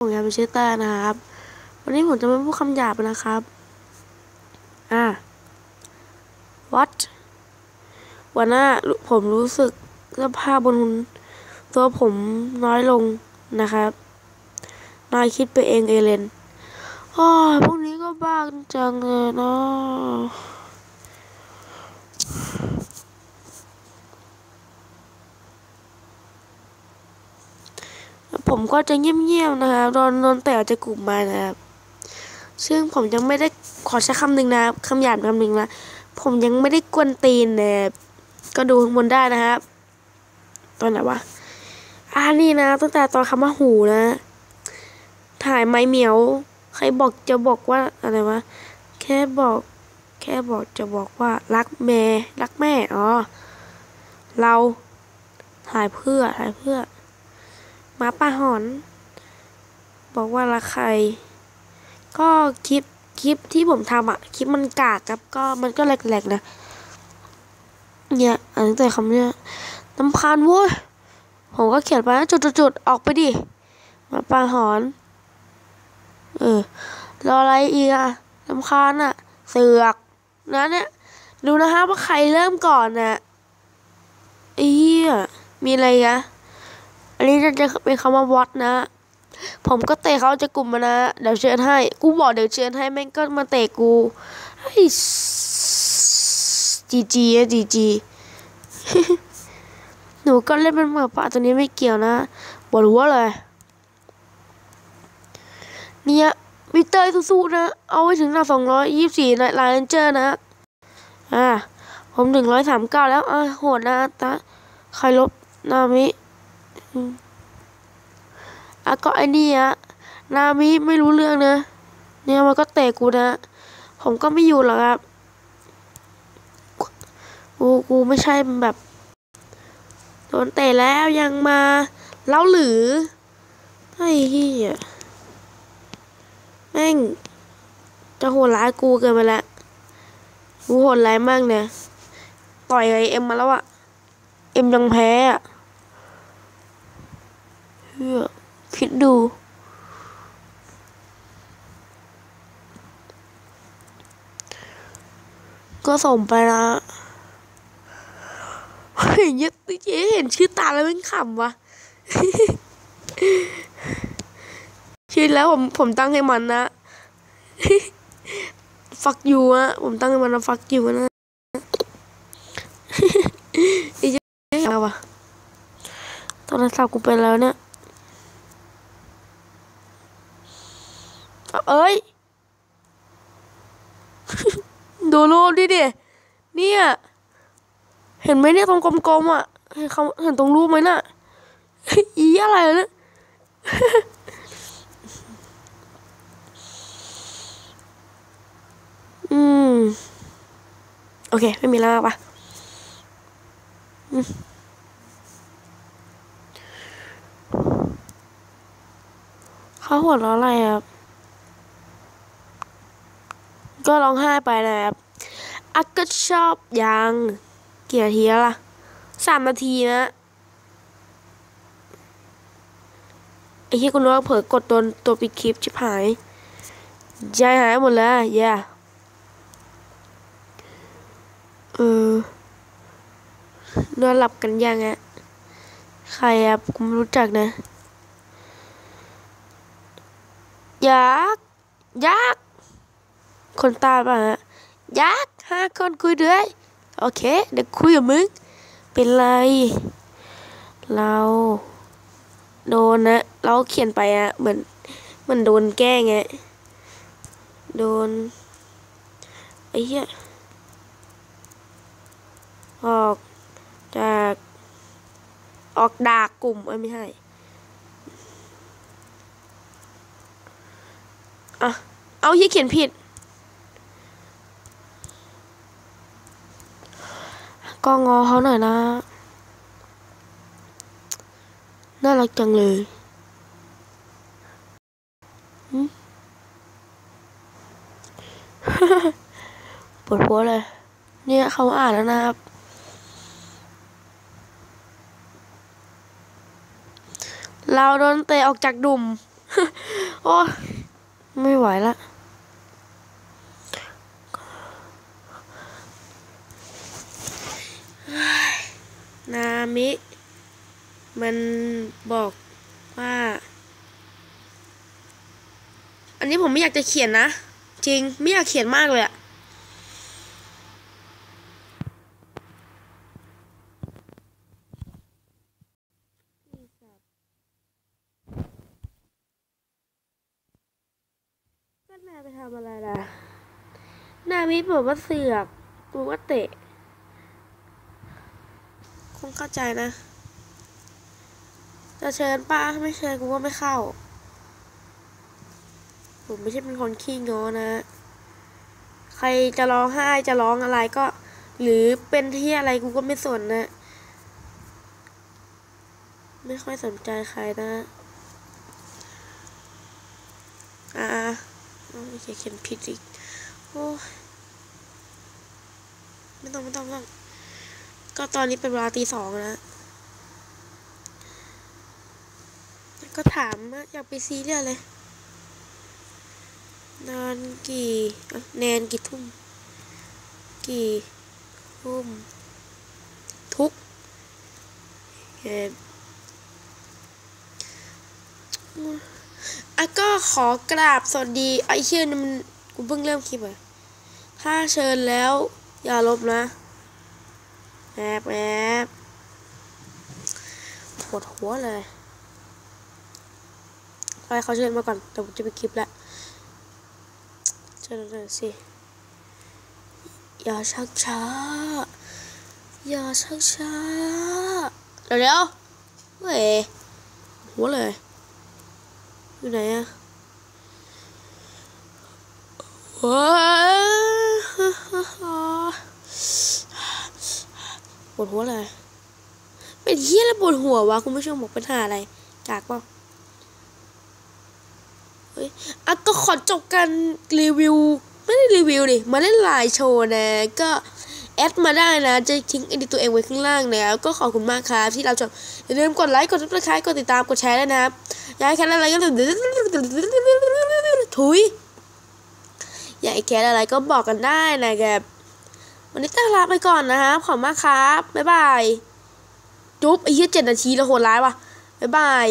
ผมยาเป็นชื่อเตอร์นะครับ วันนี้ผมจะมาพูดคำหยาบนะครับ อ่า what วันหน้าผมรู้สึกสภาพบนตัวผมน้อยลงนะครับ นายคิดไปเองเอเลนอ๋อพวกนี้ก็บ้าจังเลยเนาะ ผมก็จะเงียบๆนะครับโดนโดนแต่ออกจากกลุ่มมานะครับ ซึ่งผมยังไม่ได้ขอใช้คำหนึ่งนะคำหยาบคำหนึ่งนะผมยังไม่ได้กวนตีนนะครับก็ดูข้างบนได้นะครับ ตอนไหนวะอ่านี่นะตั้งแต่ตอนคำว่าหูนะ ถ่ายไม้เหมียว ใครบอกจะบอกว่าอะไรวะแค่บอกแค่บอกจะบอกว่ารักแม่รักแม่อ๋อเราถ่ายเพื่อถ่ายเพื่อ มาป่าหอน บอกว่ารักใคร ก็คลิปคลิปที่ผมทำอะคลิปมันกากครับ ก็มันก็แหลกๆนะ เนี่ยอ่านตั้แต่คำเนี้ยน้ำคานเว้ยผมก็เขียนไปนะจุดๆๆออกไปดิมาป่าหอน เออ รออะไรอีกอะน้ำคานอะเสือกนะเนี่ยดูนะฮะว่าใครเริ่มก่อนน่ะไอ้เหี้ยมีอะไรกะ อันนี้จะจะเป็นคำว่าวัดนะ ผมก็เตะเขาจะกลุ่มมานะ เดี๋ยวเชิญให้ กูบอกเดี๋ยวเชิญให้แม่งก็มาเตะกูไอ้จีจีอะจีจีหนูก็เล่นเป็นหมาป่าตัวนี้ไม่เกี่ยวนะบอกรู้ว่าเลยเนี่ยวิเตอร์สู้ๆนะ เอาไว้ถึงหน้าสองร้อยยี่สิบสี่ไลน์เจอร์นะ อ่า ผมถึงร้อยสามเก้าแล้ว อะโหดนะตาใครลบนามิ อะก็ไอ้นี่อะนามิไม่รู้เรื่องนะ เนี่ยมันก็เตะกูนะ ผมก็ไม่อยู่หรอกครับ กูกูไม่ใช่แบบโดนเตะแล้วยังมาเล่าหรือไอ้เหี้ยแม่งจะโหดร้ายกูเกินไปล้วกูโหดร้ายมากเนี่ย ต่อยไอเอ็มมาแล้วอะเอ็มยังแพ้อะ คิดดู ก็ส่งไปนะเฮ้ยยัเจ๊เห็นชื่อตาแล้วมันขำวะชื่อแล้วผมผมตั้งให้มันนะ ฟักยูอะผมตั้งให้มันว่าฟักยูนะไอ้เจ๊อะไรวะโทรศัพท์กูเป็นแล้วเนี่ย เอ้ย ดูรูปดิเดเนี่ย เห็นไหมเนี่ยตรงกลมๆอะ เห็นเขาเห็นตรงรูปไหมน่ะ อีอะไรเนี่ยอืม โอเค ไม่มีแล้วปะเขาหัวเราะอะไรครับ ก็ร้องไห้ไปนะครับอักก็ชอบยังเกี่นาทีแล้วล่ะสามนาทีนะไอ้ที่คุณว่าเผลอกดโดนตัวปิดคลิปชิบหายใจหายหมดแล้วแย่เออนอนหลับกันยังอะใครอะผมไม่รู้จักนะ ยักษ์ยักษ์ คนตายป่ะฮะยักษ์ห้าคนคุยด้วย โอเค เดี๋ยวคุยกับมึง เป็นไร เราโดนนะ เราเขียนไปอะเหมือนเหมันโดนแกล้งไง โดน ไอ้เหี้ย ออกจาก ออกดากกลุ่มเอ้ไม่ใช่อะ เอาเหี้ยเขียนผิด ก็งอเขาหน่อยนะ น่ารักจังเลยหึปวดหัวเลย เนี่ยเขาอ่านแล้วนะครับ เราโดนเตะออกจากดุ่มโอ้ ไม่ไหวละ มิ มันบอกว่า อันนี้ผมไม่อยากจะเขียนนะ จริงไม่อยากเขียนมากเลยอะก็นาไปทำอะไรล่ะ นามิบอกว่าเสือกบอกว่าเตะ คงเข้าใจนะ จะเชิญป้าไม่เชิญกูก็ไม่เข้า ผมไม่ใช่เป็นคนขี้งอนะ ใครจะร้องไห้จะร้องอะไรก็ หรือเป็นที่อะไรกูก็ไม่สนนะ ไม่ค่อยสนใจใครนะอ่าไม่เขียนผิดอีกโอ้ไม่ต้องไม่ต้องไม่ต้อง ก็ตอนนี้เป็นเวลาตีสองแล้วก็ถามว่าอยากไปซีเรียสเลย นอนกี่แนนกี่ทุ่ม กี่ทุ่ม ทุกเห็นอะก็ขอกราบสวัสดีไอเชื่อนี่มันกูเพิ่งเริ่มคลิปอะถ้าเชิญแล้ว อย่าลบนะ แอบแอบปวดหัวเลยไปเขาเชิญมาก่อนเดี๋ยวผมจะไปคลิปแล้วเชิญหน่อยสิ อย่าชักช้า อย่าชักช้า เดี๋ยวเดี๋ยวเฮ้ยหัวเลย อยู่ไหนอะว้าว ปวดหัวเลย เป็นเฮียแล้วปวดหัววะคุณผู้ชมบอกเป็นหาอะไรกากเปล่าเฮ้ยอะก็ขอจบกันรีวิว ไม่ได้รีวิวดิมาเล่นไลน์โชว์นะ ก็แอดมาได้นะ จะทิ้งไอดีตัวเองไว้ข้างล่างนะก็ขอบคุณมากครับ ที่เราชมอย่าลืมกดไลค์ กดซับสไครต์กดติดตาม กดแชร์ด้วยนะครับอยากให้แค่อะไรก็ถุย อยากแค่อะไรก็บอกกันได้นะครับ วันนี้ต้องลาไปก่อนนะครับขอบมากครับ บ๊ายบาย จุ๊บไอ้เหี้ยเจ็ดนาทีแล้วโหดร้ายว่ะ บ๊ายบาย